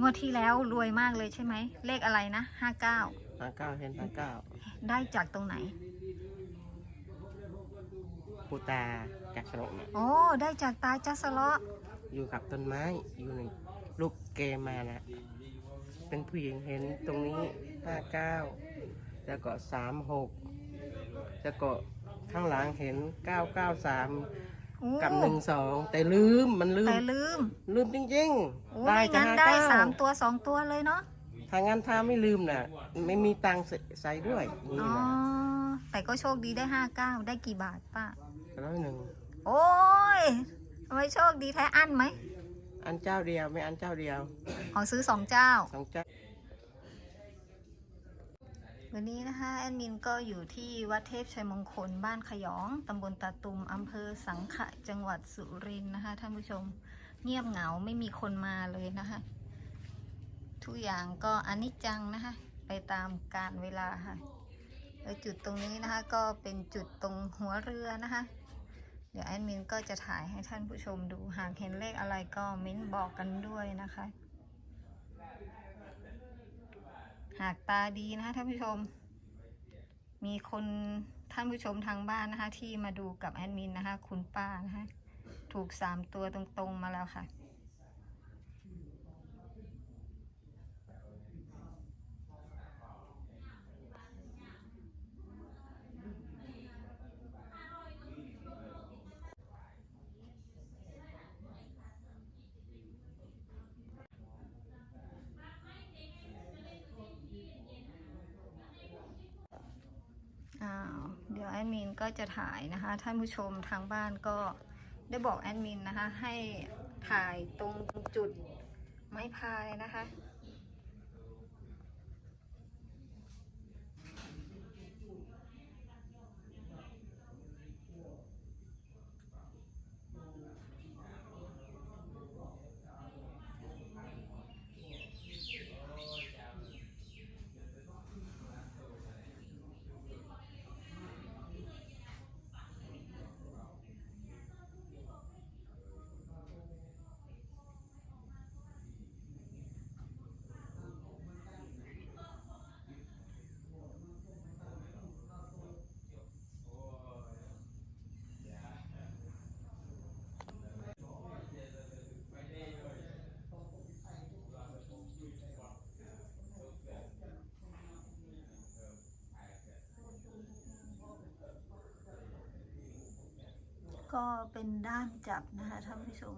งวดที่แล้วรวยมากเลยใช่ไหม เลขอะไรนะห้าเก้าห้าเก้าเห็นห้าเก้าได้จากตรงไหน ปูตาจากสระเนี่ยโอ้ได้จากตาจัสเลาะอยู่กับต้นไม้อยู่ในลูกเกมานะ เป็นผู้หญิงเห็นตรงนี้ห้าเก้าแล้วก็สามหกแล้วก็ข้างหลังเห็นเก้าเก้าสามโอ้ กับหนึ่งสองแต่ลืมมันลืม แต่ลืม ลืมจริงโอ้ๆได้ไม่จะงั้นห้าได้เก้าสามตัวสองตัวเลยเนาะถ้างั้นถ้าไม่ลืมน่ะ ไม่มีตังค์ใส่ใส่ด้วยนี่อ๋อนะแต่ก็โชคดีได้ห้าเก้าได้กี่บาทป้าร้อยหนึ่งโอ้ยทำไมโชคดีแท้อั้นไหมอันเจ้าเดียวไม่อันเจ้าเดียว ขอซื้อสองเจ้า สองเจ้า วันนี้นะคะแอดมินก็อยู่ที่วัดเทพชัยมงคลบ้านขยองตำบลตาตุมอำเภอสังขะจังหวัดสุรินทร์นะคะท่านผู้ชมเงียบเหงาไม่มีคนมาเลยนะคะทุกอย่างก็อนิจจังนะคะ ไปตามกาลเวลาค่ะแล้วจุดตรงนี้นะคะก็เป็นจุดตรงหัวเรือนะคะ เดี๋ยวแอดมินก็จะถ่ายให้ท่านผู้ชมดูหากเห็นเลขอะไรก็เม้นบอกกันด้วยนะคะ หากตาดีนะคะท่านผู้ชม มีคนท่านผู้ชมทางบ้านนะคะ ที่มาดูกับแอดมินนะคะ คุณป้านะคะ ถูกสามตัวตรงๆมาแล้วค่ะ อ้าวเดี๋ยว แอดมินก็จะถ่ายนะคะ ท่านผู้ชมทางบ้านก็ได้บอกแอดมินนะคะ ให้ถ่ายตรงจุดไม้พายนะคะ ก็เป็นด้ามจับนะคะท่านผู้ชม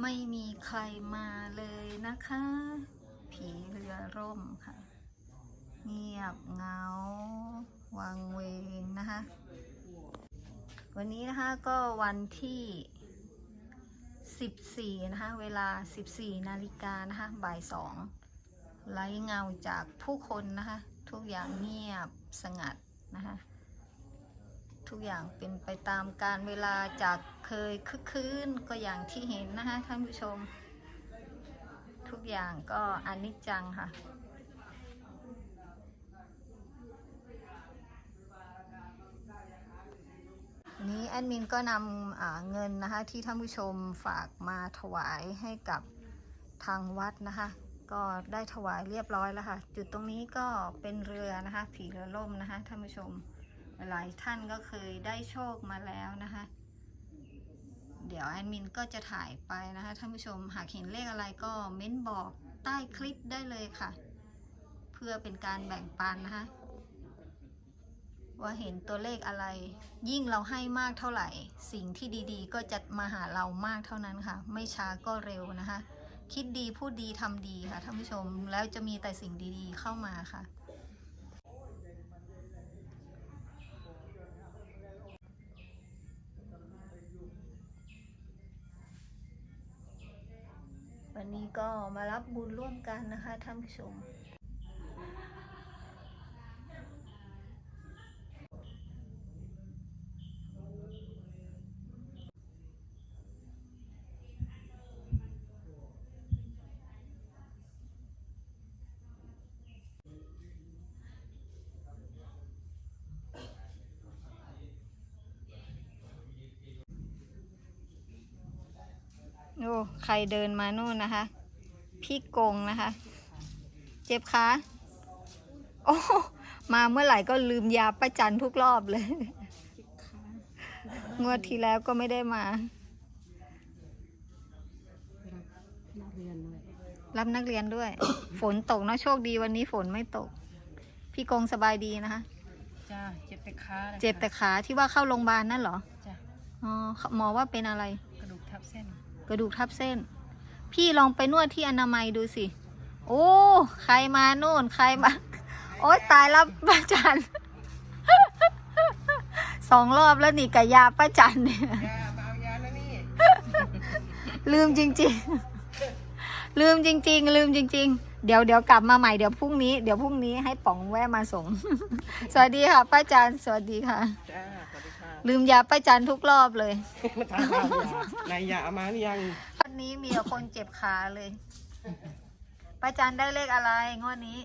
ไม่มีใครมาเลยนะคะ ผีเรือร่มค่ะ เงียบเงา วังเวงนะคะ วันนี้นะคะก็วันที่ 14 นะคะ เวลา 14 นาฬิกานะคะ บ่ายสองไร้เงาจากผู้คนนะคะ ทุกอย่างเงียบสงัดนะคะ ทุกอย่างเป็นไปตามการเวลาจากเคยคึกคืนก็อย่างที่เห็นนะคะท่านผู้ชม ทุกอย่างก็อนิจจังค่ะ นี้แอดมินก็นำเงินนะคะที่ท่านผู้ชมฝากมาถวายให้กับทางวัดนะคะ ก็ได้ถวายเรียบร้อยแล้วค่ะ จุดตรงนี้ก็เป็นเรือนะคะ ผีเรือล่มนะคะท่านผู้ชม หลายท่านก็เคยได้โชคมาแล้วนะคะ เดี๋ยวแอดมินก็จะถ่ายไปนะคะท่านผู้ชมหากเห็นเลขอะไรก็เม้นบอกใต้คลิปได้เลยค่ะ เพื่อเป็นการแบ่งปันนะคะว่าเห็นตัวเลขอะไร ยิ่งเราให้มากเท่าไหร่ สิ่งที่ดีๆ ก็จะมาหาเรามากเท่านั้นค่ะ ไม่ช้าก็เร็วนะคะ คิดดีพูดดีทำดีค่ะท่านผู้ชมแล้วจะมีแต่สิ่งดีๆเข้ามาค่ะ นนี้ก็มารับบุญร่วมกันนะคะท่านผู้ชม โอ้ใครเดินมานู่นนะคะ พี่กงนะคะ เจ็บขาโอ้มาเมื่อไหร่ก็ลืมยาประจันทุกรอบเลย งวดที่แล้วก็ไม่ได้มานักเรียนด้วยรับนักเรียนด้วย ฝนตกเนอะโชคดีวันนี้ฝนไม่ตก พี่กงสบายดีนะคะจ้าเจ็บแต่ขาลยเจ็บแต่ขาที่ว่าเข้าโรงพยาบาลนั่นเหรอจ้าอ๋อหมอว่าเป็นอะไร กระดูกทับเส้น กระดูกทับเส้น พี่ลองไปนวดที่อนามัยดูสิ โอ้ ใครมาโน่น ใครมา โอ๊ยตายแล้วป้าจันสองรอบแล้วนี่กับยาป้าจันเนี่ยยามาอยาแล้วนี่ลืมจริง ๆ ลืมจริง ๆ ลืมจริง ๆ เดี๋ยวเดี๋ยวกลับมาใหม่เดี๋ยวพรุ่งนี้เดี๋ยวพรุ่งนี้ให้ป๋องแวะมาส่ง สวัสดีค่ะป้าจันสวัสดีค่ะ จ้าสวัสดีค่ะลืมยาป้าจันทุกรอบเลย มาถามเอายานายยาเอามาหรือยังวันนี้มีแต่คนเจ็บขาเลยป้าจันได้เลขอะไรงวดนี้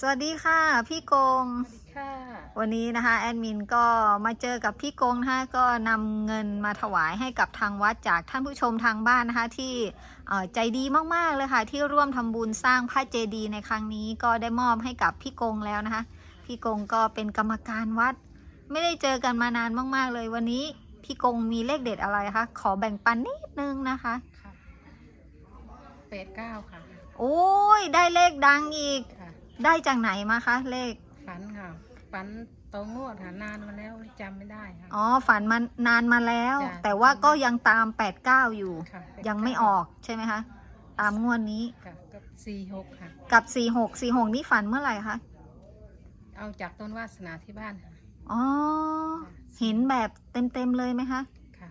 สวัสดีค่ะ พี่กง ค่ะ วันนี้นะคะแอดมินก็มาเจอกับพี่กงนะคะก็นำเงินมาถวายให้กับทางวัดจากท่านผู้ชมทางบ้านนะคะที่เอ่อใจดีมากๆเลยค่ะ ที่ร่วมทำบุญสร้างพระเจดีย์ในครั้งนี้ก็ได้มอบให้กับพี่กงแล้วนะคะ พี่กงก็เป็นกรรมการวัด ไม่ได้เจอกันมานานมากๆเลยวันนี้พี่กงมีเลขเด็ดอะไรคะขอแบ่งปันนิดนึงนะคะ ค่ะแปดเก้าค่ะ โอ้ยได้เลขดังอีก ค่ะ ได้จากไหนมาคะเลข ฝันค่ะ ฝันโตงวดค่ะนานมาแล้วจำไม่ได้ค่ะ อ๋อฝันมานานมาแล้ว จ้ะ แต่ว่าก็ยังตาม 89 อยู่ ค่ะยังไม่ออกใช่ไหมคะ ตามงวดนี้ค่ะกับสี่หกค่ะ กับ 46 46 นี่ฝันเมื่อไหร่คะ เอาจากต้นวาสนาที่บ้านค่ะอ๋อ เห็นแบบเต็มๆเลยไหมคะ ค่ะ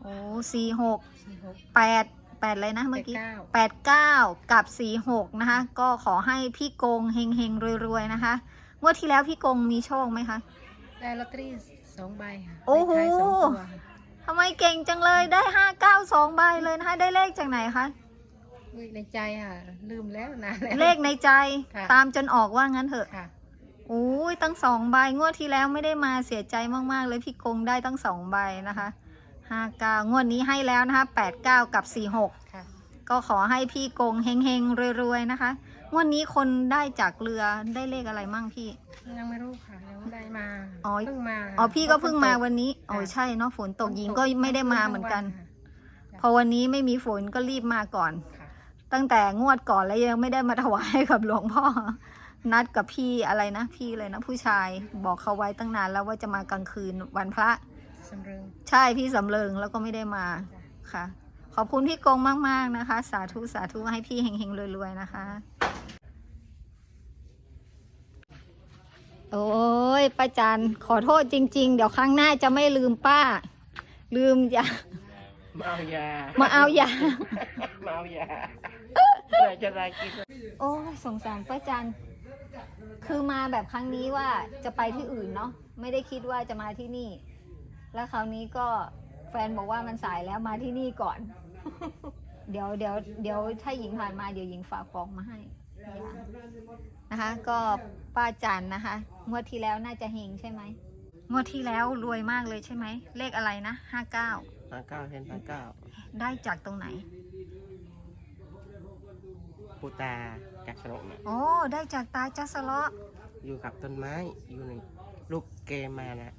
โอ้46 สี่หก8 8เลยนะเมื่อกี้ แปดเก้า89 กับ 46 นะคะ ก็ขอให้พี่กงเฮงเฮงๆรวยๆนะคะ งวดที่แล้วพี่กงมีโชคไหมคะ ได้ลอตเตอรี่สองใบค่ะโอ้โห เลขท้ายสองตัวค่ะทำไมเก่งจังเลยได้592ใบเลยนะคะ ได้เลขจากไหนคะอุ๊ยในใจค่ะ ลืมแล้วนานแล้ว เลขในใจค่ะ ตามจนออกว่างั้นเถอะค่ะโอ้ยตั้งสองใบงวดที่แล้วไม่ได้มาเสียใจมากๆ เลยพี่กงได้ตั้งสองใบนะคะห้าเก้างวดนี้ให้แล้วนะคะแปดเก้ากับสี่หก ค่ะ ก็ขอให้พี่กงเฮงเฮงๆรวยๆนะคะ งวดนี้คนได้จากเรือได้เลขอะไรมั่งพี่ ยังไม่รู้ค่ะยังไม่ได้มาอ๋อ เพิ่งมาอ๋อพี่ก็เพิ่งมาวันนนี้โอ้ยใช่เนาะฝนตกหญิงก็ไม่ได้มาเหมือนกันค่ะพอวันนี้ไม่มีฝนก็รีบมาก่อน ค่ะตั้งแต่งวดก่อนแล้วยังไม่ได้มาถวายกับหลวงพ่อ นัดกับพี่อะไรนะพี่เลยนะผู้ชายบอกเขาไว้ตั้งนานแล้วว่าจะมากลางคืนวันพระ สำเริง ใช่พี่สำเริงแล้วก็ไม่ได้มาค่ะ ขอบคุณพี่กงมาก ๆ นะคะ สาธุ สาธุ ให้พี่เฮงๆรวย ๆ นะคะ โอ้ยป้าจันขอโทษจริง ๆ เดี๋ยวครั้งหน้าจะไม่ลืมป้า ลืมอย่ามาเอายา มาเอายา มาเอายาอะไรจะได้กินโอ้ยสงสารป้าจันคือมาแบบครั้งนี้ว่าจะไปที่อื่นเนาะไม่ได้คิดว่าจะมาที่นี่ แล้วคราวนี้ก็แฟนบอกว่ามันสายแล้วมาที่นี่ก่อน เดี๋ยวเดี๋ยวเดี๋ยวถ้าหญิงผ่านมาเดี๋ยวหญิงฝากฟองมาให้อย่าง นะคะ ก็ป้าจันนะคะงวดที่แล้วน่าจะเฮงใช่ไหมงวดที่แล้วรวยมากเลยใช่ไหม เลขอะไรนะห้าเก้าห้าเก้าเห็นห้าเก้าได้จากตรงไหน ปูตาจากสนกนะโอ้ได้จากตาจัสเลาะอยู่กับต้นไม้อยู่ในลูกเกมานะ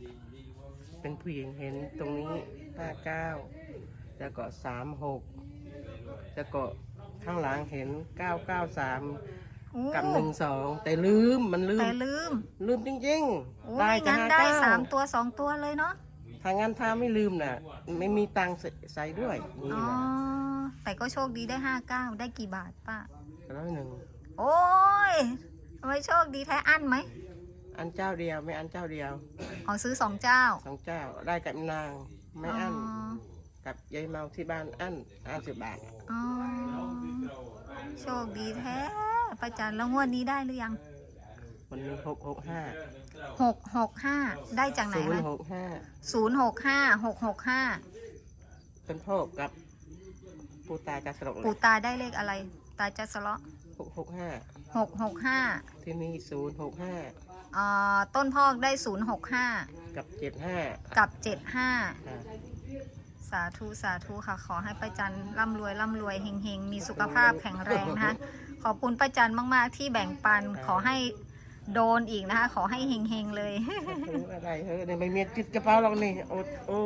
เป็นผู้หญิงเห็นตรงนี้ห้าเก้าแล้วก็สามหกแล้วก็ข้างหลังเห็นเก้าเก้าสามโอ้ กับหนึ่งสองแต่ลืมมันลืม แต่ลืม ลืมจริงโอ้ๆได้ไม่จะงั้นห้าได้เก้าสามตัวสองตัวเลยเนาะถ้างั้นถ้าไม่ลืมน่ะ ไม่มีตังค์ใส่ใส่ด้วยนี่อ๋อ นะแต่ก็โชคดีได้ห้าเก้าได้กี่บาทป้า ร้อยหนึ่งโอ้ยทำไมโชคดีแท้อั้นไหมอันเจ้าเดียวไม่อันเจ้าเดียว อ๋อซื้อสองเจ้า สองเจ้าได้กับนางไม่อันอ๋อ กับยายเมาที่บ้านอันอันสิบบาทอ๋อโชคดีแท้ป้าจันแล้วงวดนี้ได้หรือยังวันนี้หกหกห้าหกหกห้าได้จากไหนศูนคะย์หกห้าศูนย์หกห้าหกหกห้าเป็นพ่อกับปูตาจะสลกเลปู่ยตาได้เลขอะไร ตาจะสเลาะหกหกห้าหกหกห้าที่นี่ศูนย์หกห้าอ่าต้นพอกได้ศูนย์หกห้ากับเจ็ดห้ากับเจ็ดห้าสาธุสาธุค่ะ ขอให้ป้าจันร่ำรวยร่ำรวยเฮงๆ มีสุขภาพแข็งแรงนะคะ ขอบคุณป้าจันมากๆ ที่แบ่งปันขอให้โดนอีกนะคะ ขอให้เฮงๆ เลย อะไรเฮ้ยเนี่ยไม่มีจิตกระเป๋าหรอกนี่โอ้โอ้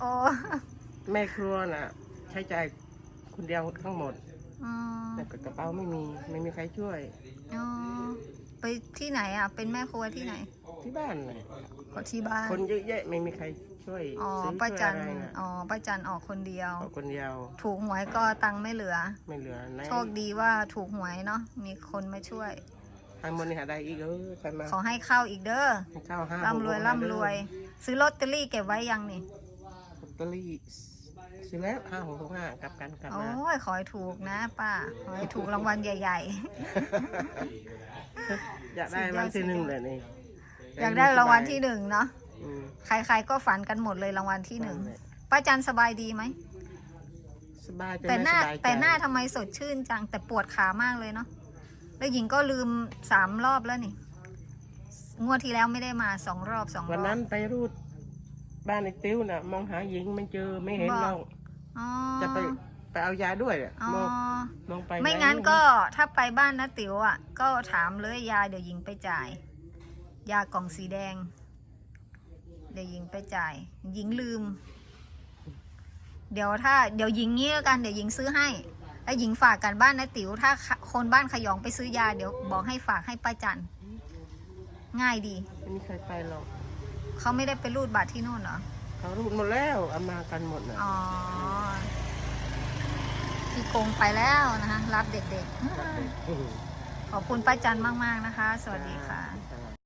โอ้แม่ครัวน่ะ ใช้จ่ายคนเดียวทั้งหมดอืมแต่กระเป๋าไม่มีไม่มีใครช่วย อ๋อไปที่ไหนอะ เป็นแม่ครัวที่ไหนที่บ้านน่ะก็ที่บ้านคนเยอะแยะไม่มีใคร ช่วยอ๋อซื้อป้าช่วยจันอะไรน่ะอ๋อป้าจันออกคนเดียวเอาคนเดียวถูกหวยก็ตังค์ไม่เหลือ ไม่เหลือไหนโชคดีว่าถูกหวยเนาะมีคนมาช่วย ทางบนนี่หาได้อีกเออใครมาขอให้เข้าอีกเด้อข้าวห้าร่ำรวยหกหกห้าร่ำรวยเด้ซื้อลอตเตอรี่เก็บไว้ยังนี่อลอตเตอรี่ซื้อแล้วห้าหกหกห้ากลับกันกลับโอ้มา ยขอให้ถูกนะป้าขอให้ถูกรางวัลใหญ่ อยากได้รางวันที่หนึ่งเลยนี่ๆ อยากได้รางวัลที่หนึ่งเนาะอืม ใครๆก็ฝันกันหมดเลยรางวัลที่หนึ่งนั่นแหละป้าจันสบายดีไหมสบายจนแต่หน้าไม่สบยใจแต่หน้าทำไมสดชื่นจังแต่ปวดขามากเลยเนาะแล้วหญิงก็ลืมสามรอบแล้วนี่ งวดที่แล้วไม่ได้มาสองรอบสองรอบวันนั้นไปรูดบ้านไอ้ติ้วน่ะ มองหาหญิงไม่เจอไม่เห็นบอกน้องอ๋อจะไปไปเอายาด้วยอะอ๋อมองมองไปไม่งั้นก็ถ้าไปบ้านนะติ๋วอะ ก็ถามเลยยาเดี๋ยวหญิงไปจ่าย ยากล่องสีแดง เดี๋ยวหญิงไปจ่ายหญิงลืม เดี๋ยวถ้าเดี๋ยวหญิงเงี้ยกันเดี๋ยวหญิงซื้อให้แล้วหญิงฝากกันบ้านนะติ๋วถ้าคนบ้านขยองไปซื้อยาเดี๋ยวบอกให้ฝากให้ป้าจันง่ายดีไม่มีใครไปหรอกเขาไม่ได้ไปรูดบัตรที่นู่นเหรอเขารูดหมดแล้วเอามากันหมดน่ะอ๋อพี่โกงไปแล้วนะคะรับเด็กๆอืมขอบคุณป้าจันมากๆนะคะ สวัสดีค่ะ